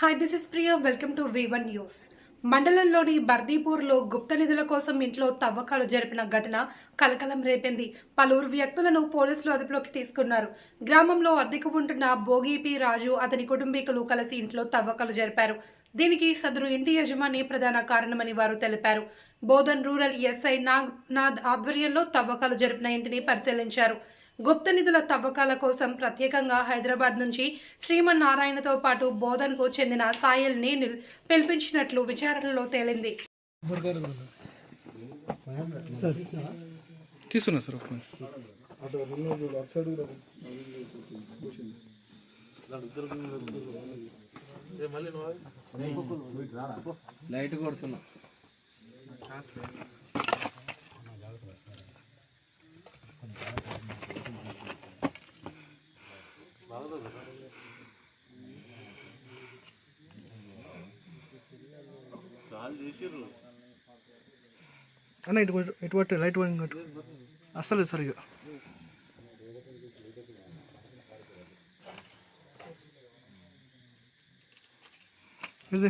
Hi this is Priya welcome to V one news మండలంలోని బర్దీపూర్లో గుప్త నిధుల కోసం ఇంట్లో తవ్వకాలు జరిపిన ఘటన కలకలం రేపింది. పలువురు వ్యక్తులను పోలీసులు అదుపులోకి తీసుకున్నారు. గ్రామంలో అద్దెకు ఉంటున్న భోగిపి రాజు అతని కుటుంబీకులు కలిసి ఇంట్లో తవ్వకాలు జరిపారు. దీనికి సదరు ఇంటి యజమాని ప్రధాన కారణమని వారు తెలిపారు. బోధన్ రూరల్ ఎస్ఐ నాగ్ నాథ్ ఆధ్వర్యంలో తవ్వకాలు జరిపిన ఇంటిని పరిశీలించారు. గుప్త నిధుల తవ్వకాల కోసం ప్రత్యేకంగా హైదరాబాద్ నుంచి శ్రీమన్నారాయణతో పాటు బోధన్కు చెందిన సాయల్ని నిల్- పిలిపించినట్లు విచారణలో తేలింది. లైట్ కొడుతున్నా అన్న ఇటు కొట్టు, ఇటు పట్టు లైట్ పని కట్టు అస్సలు సరిగా ఇది